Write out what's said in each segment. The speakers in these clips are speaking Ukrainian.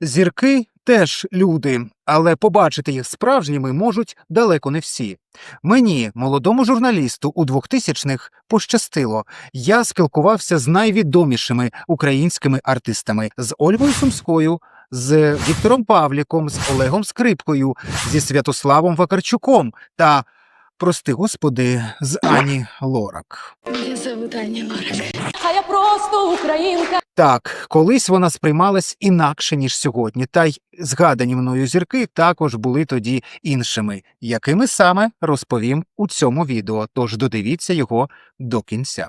Зірки теж люди, але побачити їх справжніми можуть далеко не всі. Мені, молодому журналісту, у 2000-х пощастило. Я спілкувався з найвідомішими українськими артистами з Ольгою Сумською, з Віктором Павліком, з Олегом Скрипкою, зі Святославом Вакарчуком та, прости господи, з Ані Лорак. Меня зовут Аня Лорак. А я просто українка. Так, колись вона сприймалась інакше, ніж сьогодні, та й згадані мною зірки також були тоді іншими, якими саме розповім у цьому відео, тож додивіться його до кінця.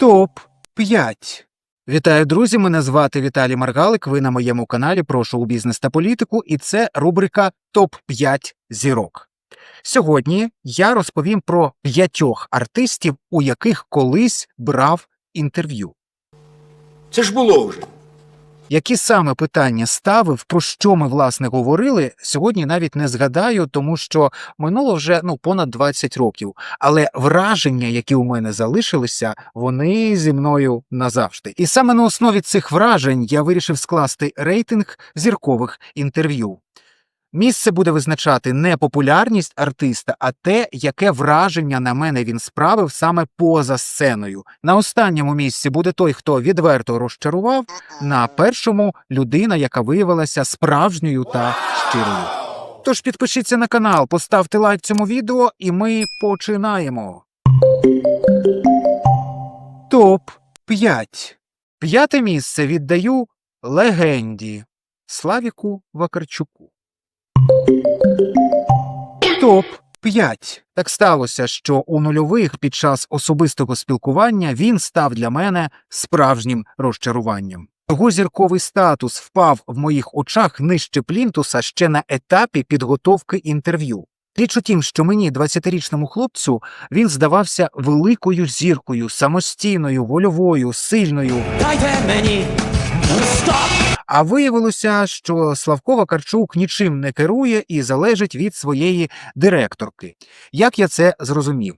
Топ 5 Вітаю, друзі! Мене звати Віталій Маргалик. Ви на моєму каналі про шоу-бізнес та політику, і це рубрика Топ 5 зірок. Сьогодні я розповім про п'ятьох артистів, у яких колись брав інтерв'ю. Це ж було вже. Які саме питання ставив, про що ми власне говорили, сьогодні навіть не згадаю, тому що минуло вже ну понад 20 років. Але враження, які у мене залишилися, вони зі мною назавжди. І саме на основі цих вражень я вирішив скласти рейтинг зіркових інтерв'ю. Місце буде визначати не популярність артиста, а те, яке враження на мене він справив саме поза сценою. На останньому місці буде той, хто відверто розчарував. На першому людина, яка виявилася справжньою та щирою. Тож підпишіться на канал, поставте лайк цьому відео, і ми починаємо. Топ 5. П'яте місце віддаю легенді Славіку Вакарчуку. Топ 5. Так сталося, що у нульових під час особистого спілкування він став для мене справжнім розчаруванням. Його зірковий статус впав в моїх очах нижче плінтуса ще на етапі підготовки інтерв'ю. Річ у тім, що мені, 20-річному хлопцю, він здавався великою зіркою, самостійною, вольовою, сильною. Дайте мені! А виявилося, що Славко Вакарчук нічим не керує і залежить від своєї директорки. Як я це зрозумів?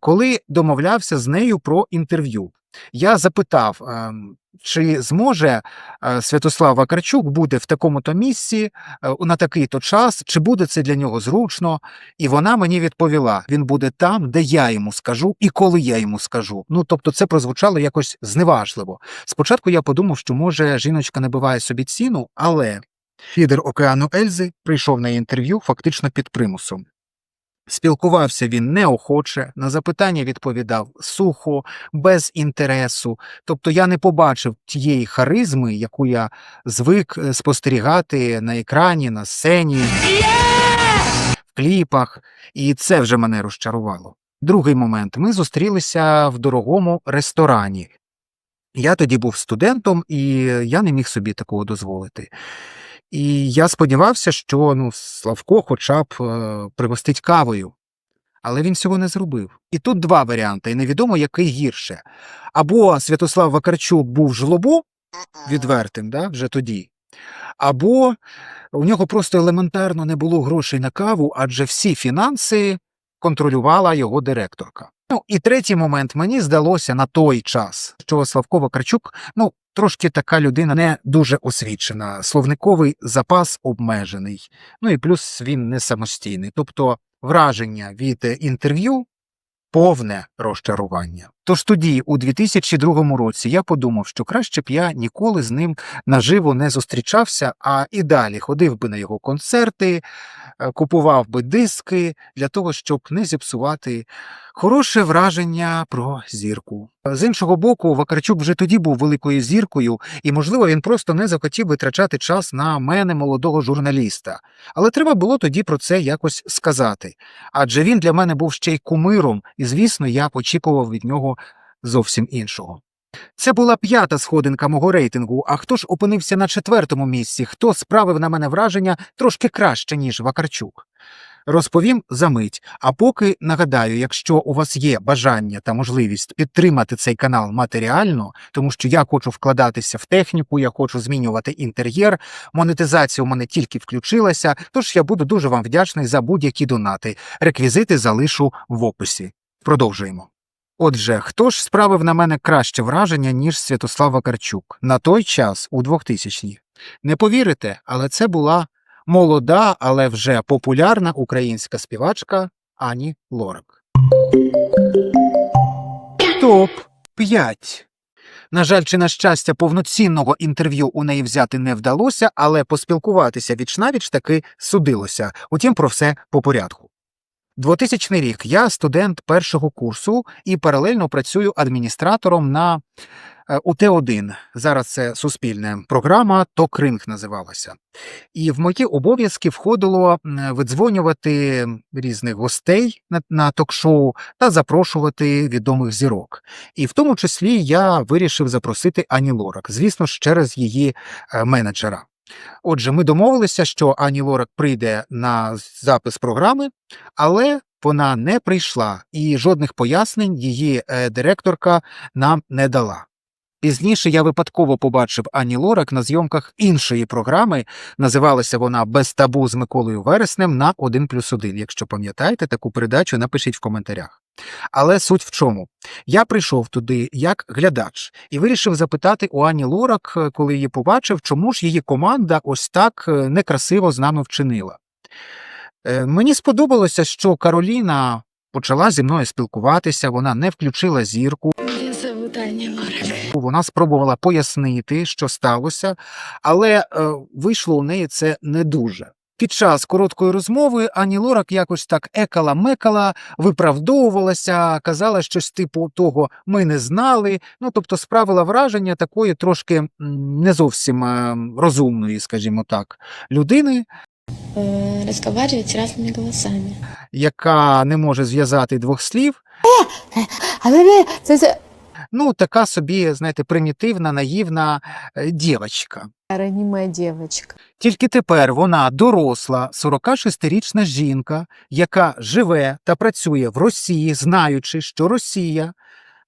Коли домовлявся з нею про інтерв'ю, я запитав, ем, чи зможе е, Святослав Вакарчук бути в такому-то місці е, на такий-то час, чи буде це для нього зручно? І вона мені відповіла: він буде там, де я йому скажу, і коли я йому скажу. Ну тобто, це прозвучало якось зневажливо. Спочатку я подумав, що може жіночка набиває собі ціну, але фідер океану Ельзи прийшов на інтерв'ю фактично під примусом. Спілкувався він неохоче, на запитання відповідав сухо, без інтересу. Тобто я не побачив тієї харизми, яку я звик е, спостерігати на екрані, на сцені, в кліпах, і це вже мене розчарувало. Другий момент ми зустрілися в дорогому ресторані. Я тоді був студентом, і я не міг собі такого дозволити. І я сподівався, що ну, Славко хоча б е, пригостить кавою. Але він цього не зробив. І тут два варіанти, і невідомо, який гірше. Або Святослав Вакарчук був жлобо відвертим, да, вже тоді, або у нього просто елементарно не було грошей на каву, адже всі фінанси контролювала його директорка. Ну і третій момент мені здалося на той час, що Славко Вакарчук, ну, трошки така людина не дуже освічена, словниковий запас обмежений. Ну і плюс він не самостійний. Тобто враження від е, інтерв'ю повне розчарування. Тож тоді, у 2002 році, я подумав, що краще б я ніколи з ним наживо не зустрічався, а і далі ходив би на його концерти, купував би диски для того, щоб не зіпсувати хороше враження про зірку. З іншого боку, Вакарчук вже тоді був великою зіркою, і, можливо, він просто не захотів витрачати час на мене, молодого журналіста. Але треба було тоді про це якось сказати. Адже він для мене був ще й кумиром, і, звісно, я очікував від нього зовсім іншого. Це була п'ята сходинка мого рейтингу. А хто ж опинився на четвертому місці? Хто справив на мене враження трошки краще, ніж Вакарчук? Розповім за мить. А поки нагадаю, якщо у вас є бажання та можливість підтримати цей канал матеріально, тому що я хочу вкладатися в техніку, я хочу змінювати інтер'єр. Монетизація у мене тільки включилася, тож я буду дуже вам вдячний за будь-які донати. Реквізити залишу в описі. Продовжуємо. Отже, хто ж справив на мене краще враження, ніж Святослав Вакарчук на той час у 2000-ні? Не повірите, але це була молода, але вже популярна українська співачка Ані Лорак. Топ 5 на жаль, чи на щастя, повноцінного інтерв'ю у неї взяти не вдалося, але поспілкуватися віч-навіч таки судилося. Утім, про все по порядку. 2000 рік я студент першого курсу і паралельно працюю адміністратором на е, УТ-1. Зараз це суспільна програма, Токринг називалася. І в мої обов'язки входило видзвонювати різних гостей на, на ток-шоу та запрошувати відомих зірок. І в тому числі я вирішив запросити Ані Лорак, звісно ж, через її е, менеджера. Отже, ми домовилися, що Ані Лорак прийде на запис програми, але вона не прийшла, і жодних пояснень її е, директорка нам не дала. Пізніше я випадково побачив Ані Лорак на зйомках іншої програми. Називалася вона Без табу з Миколою Вереснем на 1 плюс 1. Якщо пам'ятаєте таку передачу, напишіть в коментарях. Але суть в чому? Я прийшов туди як глядач і вирішив запитати у Ані Лорак, е, коли її побачив, чому ж її команда ось так е, некрасиво з нами вчинила. Е, Мені сподобалося, що Кароліна почала зі мною спілкуватися, вона не включила зірку. Вона спробувала пояснити, що сталося, але е, вийшло у неї це не дуже. Під час короткої розмови Ані Лорак якось так екала-мекала, виправдовувалася, казала щось типу того ми не знали. Ну тобто справила враження такої трошки не зовсім е, розумної, скажімо так, людини, разговаривать с разными голосами. яка не може зв'язати двох слів. Ну, така собі, знаєте, примітивна, наївна е, дівчинка. ранимая девочка. Тільки тепер вона доросла, 46-річна жінка, яка живе та працює в Росії, знаючи, що Росія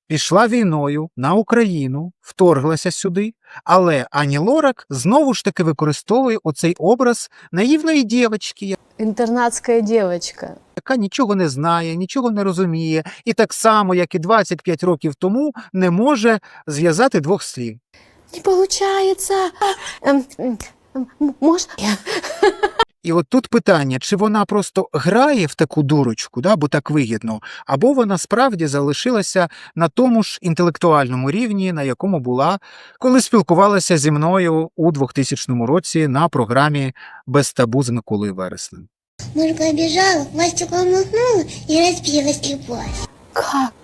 пішла війною на Україну, вторглася сюди, але Ані Лорак знову ж таки використовує оцей образ наївної дівчинки, Интернатская дівчинка. яка нічого не знає, нічого не розуміє, і так само, як і 25 років тому, не може зв'язати двох слів. Не виходить. Эм, м, м, Может, я І от тут питання, чи вона просто грає в таку дурочку, да, бо так вигідно, або вона справді залишилася на тому ж інтелектуальному рівні, на якому була, коли спілкувалася зі мною у 2000 році на програмі Без табу з Миколою Вереснем. Мышка бежала, пластиком махнула и разбилась любовь. как?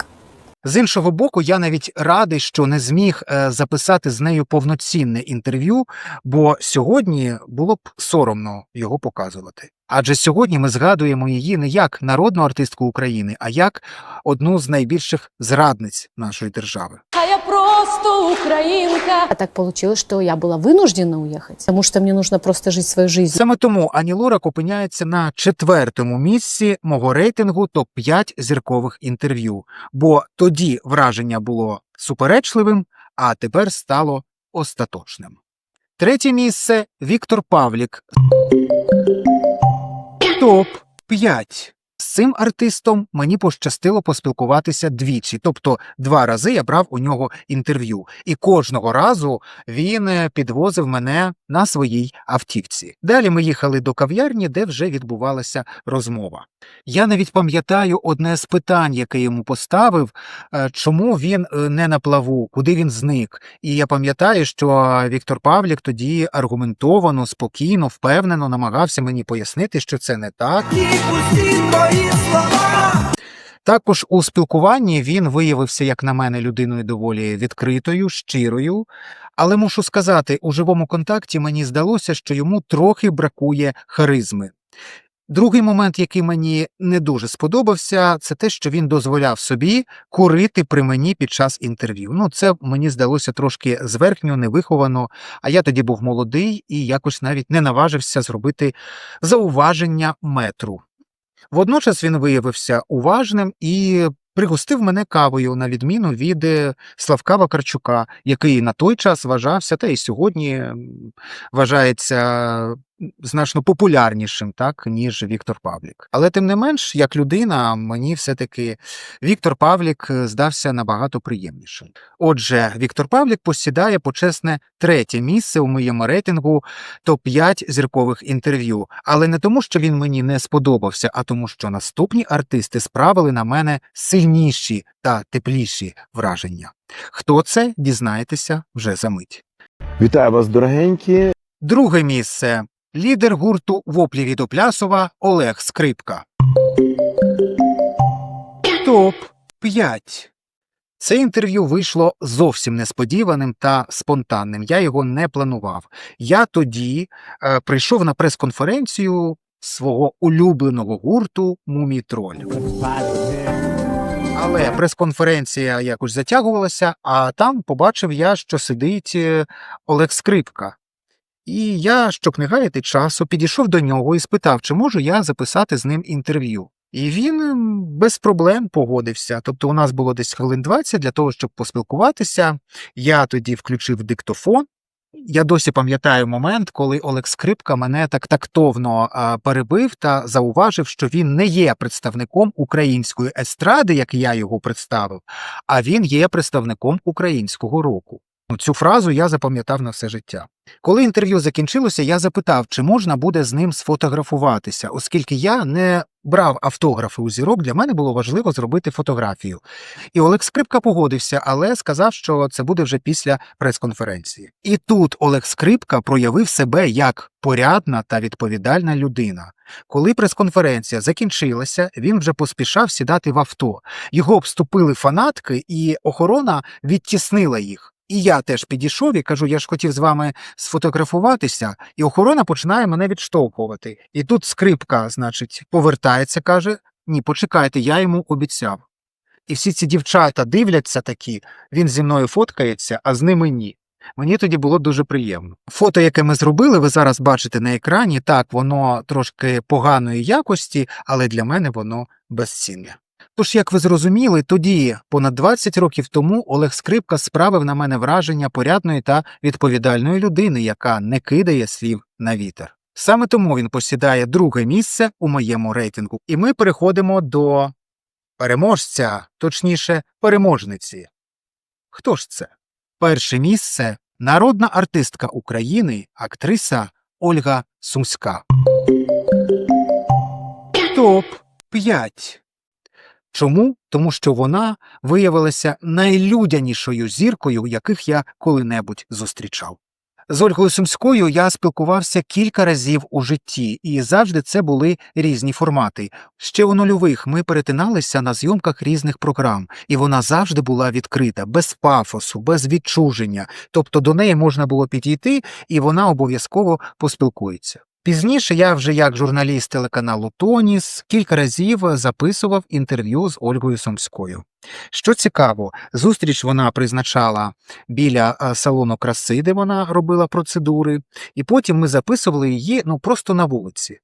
З іншого боку, я навіть радий, що не зміг е, записати з нею повноцінне інтерв'ю, бо сьогодні було б соромно його показувати. Адже сьогодні ми згадуємо її не як народну артистку України, а як одну з найбільших зрадниць нашої держави. А я просто українка. А так получилось, что я была вынуждена уехать, потому что мне нужно просто жить свою жизнь. Саме тому Ані Лорак опиняється на четвертому місці мого рейтингу топ 5 зіркових інтерв'ю, бо тоді враження було суперечливим, а тепер стало остаточним. Третє місце Віктор Павлік. Топ 5. З цим артистом мені пощастило поспілкуватися двічі, тобто два рази я брав у нього інтерв'ю, і кожного разу він е, підвозив мене на своїй автівці. Далі ми їхали до кав'ярні, де вже відбувалася розмова. Я навіть пам'ятаю одне з питань, яке йому поставив, е, чому він е, не на плаву, куди він зник. І я пам'ятаю, що Віктор Павлік тоді аргументовано, спокійно, впевнено намагався мені пояснити, що це не так. Також у спілкуванні він виявився, як на мене, людиною доволі відкритою, щирою. Але мушу сказати, у живому контакті мені здалося, що йому трохи бракує харизми. Другий момент, який мені не дуже сподобався, це те, що він дозволяв собі курити при мені під час інтерв'ю. Ну, це мені здалося трошки зверхньо, невиховано, а я тоді був молодий і якось навіть не наважився зробити зауваження метру. Водночас він виявився уважним і пригостив мене кавою, на відміну від е, Славка Вакарчука, який на той час вважався, та й сьогодні вважається значно популярнішим, так, ніж Віктор Павлік. Але тим не менш, як людина, мені все-таки Віктор Павлік е, здався набагато приємнішим. Отже, Віктор Павлік посідає почесне третє місце у моєму рейтингу топ-5 зіркових інтерв'ю. Але не тому, що він мені не сподобався, а тому, що наступні артисти справили на мене сильніші та тепліші враження. Хто це, дізнаєтеся вже за мить. Вітаю вас, дорогенькі. Друге місце. Лідер гурту Воплі від Оплясова Олег Скрипка. Топ 5. Це інтерв'ю вийшло зовсім несподіваним та спонтанним. Я його не планував. Я тоді е, прийшов на прес-конференцію свого улюбленого гурту Мумітроль. Але прес-конференція якось затягувалася, а там побачив я, що сидить е, Олег Скрипка. І я, щоб не гаяти часу, підійшов до нього і спитав, чи можу я записати з ним інтерв'ю. І він без проблем погодився. Тобто, у нас було десь хвилин 20 для того, щоб поспілкуватися. Я тоді включив диктофон. Я досі пам'ятаю момент, коли Олег Скрипка мене так тактовно перебив та зауважив, що він не є представником української естради, як я його представив, а він є представником українського року. Цю фразу я запам'ятав на все життя. Коли інтерв'ю закінчилося, я запитав, чи можна буде з ним сфотографуватися, оскільки я не брав автографи у зірок, для мене було важливо зробити фотографію. І Олег Скрипка погодився, але сказав, що це буде вже після прес-конференції. І тут Олег Скрипка проявив себе як порядна та відповідальна людина. Коли прес-конференція закінчилася, він вже поспішав сідати в авто. Його обступили фанатки, і охорона відтіснила їх. І я теж підійшов і кажу: я ж хотів з вами сфотографуватися, і охорона починає мене відштовхувати. І тут скрипка, значить, повертається, каже: Ні, почекайте, я йому обіцяв. І всі ці дівчата дивляться такі, він зі мною фоткається, а з ними ні. Мені тоді було дуже приємно. Фото, яке ми зробили, ви зараз бачите на екрані. Так, воно трошки поганої якості, але для мене воно безцінне. Тож, як ви зрозуміли, тоді, понад 20 років тому, Олег Скрипка справив на мене враження порядної та відповідальної людини, яка не кидає слів на вітер. Саме тому він посідає друге місце у моєму рейтингу, і ми переходимо до переможця, точніше, переможниці. Хто ж це? Перше місце народна артистка України, актриса Ольга Сумська. Топ 5. Чому? Тому що вона виявилася найлюдянішою зіркою, яких я коли-небудь зустрічав. З Ольгою Сумською я спілкувався кілька разів у житті, і завжди це були різні формати. Ще у нульових ми перетиналися на зйомках різних програм, і вона завжди була відкрита, без пафосу, без відчуження. Тобто до неї можна було підійти, і вона обов'язково поспілкується. Пізніше я вже як журналіст телеканалу Тоніс кілька разів записував інтерв'ю з Ольгою Сумською. Що цікаво, зустріч вона призначала біля е, салону краси, де вона робила процедури, і потім ми записували її ну просто на вулиці.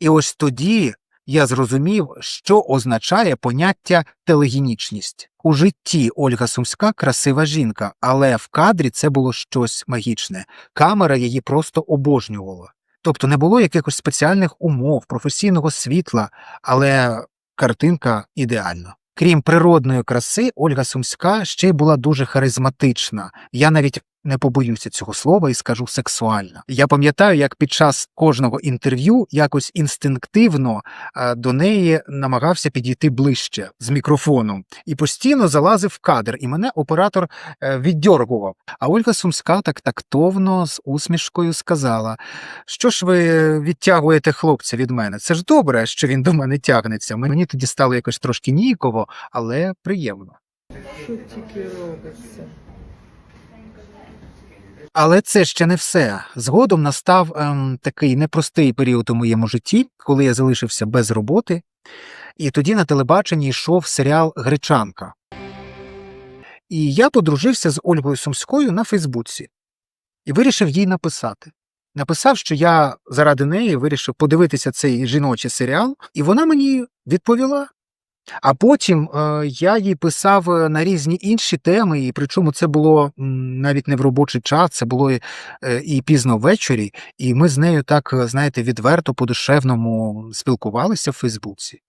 І ось тоді я зрозумів, що означає поняття телегенічність. У житті Ольга Сумська красива жінка, але в кадрі це було щось магічне. Камера її просто обожнювала. Тобто не було якихось спеціальних умов, професійного світла, але картинка ідеальна. Крім природної краси, Ольга Сумська ще й була дуже харизматична. Я навіть не побоюся цього слова і скажу сексуальна. Я пам'ятаю, як під час кожного інтерв'ю якось інстинктивно е, до неї намагався підійти ближче з мікрофоном і постійно залазив в кадр, і мене оператор е, віддьоргував. А Ольга Сумська так тактовно з усмішкою сказала: що ж ви відтягуєте хлопця від мене? Це ж добре, що він до мене тягнеться. Мені тоді стало якось трошки ніяково, але приємно. Але це ще не все. Згодом настав ем, такий непростий період у моєму житті, коли я залишився без роботи, і тоді на телебаченні йшов серіал Гречанка. І я подружився з Ольгою Сумською на Фейсбуці і вирішив їй написати. Написав, що я заради неї вирішив подивитися цей жіночий серіал, і вона мені відповіла. А потім е, я їй писав е, на різні інші теми, і причому це було навіть не в робочий час, це було е, і пізно ввечері, і ми з нею так, знаєте, відверто по-душевному спілкувалися в Фейсбуці.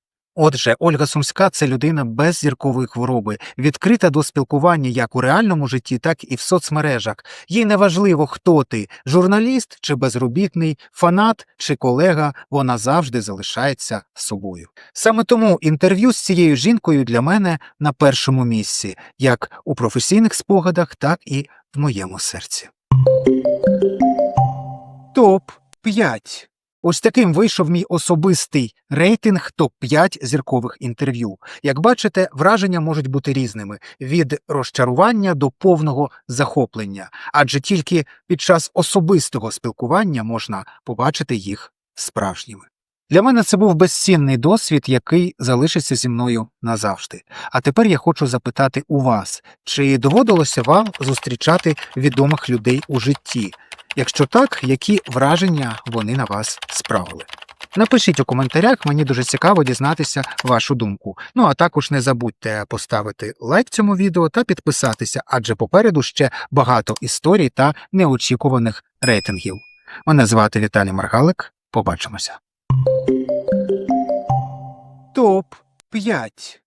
Отже, Ольга Сумська це людина без зіркової хвороби, відкрита до спілкування як у реальному житті, так і в соцмережах. Їй не важливо, хто ти журналіст чи безробітний, фанат чи колега, вона завжди залишається собою. Саме тому інтерв'ю з цією жінкою для мене на першому місці, як у професійних спогадах, так і в моєму серці. Топ 5 Ось таким вийшов мій особистий рейтинг топ-5 зіркових інтерв'ю. Як бачите, враження можуть бути різними від розчарування до повного захоплення, адже тільки під час особистого спілкування можна побачити їх справжніми. Для мене це був безцінний досвід, який залишиться зі мною назавжди. А тепер я хочу запитати у вас, чи доводилося вам зустрічати відомих людей у житті? Якщо так, які враження вони на вас справили? Напишіть у коментарях, мені дуже цікаво дізнатися вашу думку. Ну а також не забудьте поставити лайк цьому відео та підписатися, адже попереду ще багато історій та неочікуваних рейтингів. Мене звати Віталій Маргалик. Побачимося. Топ 5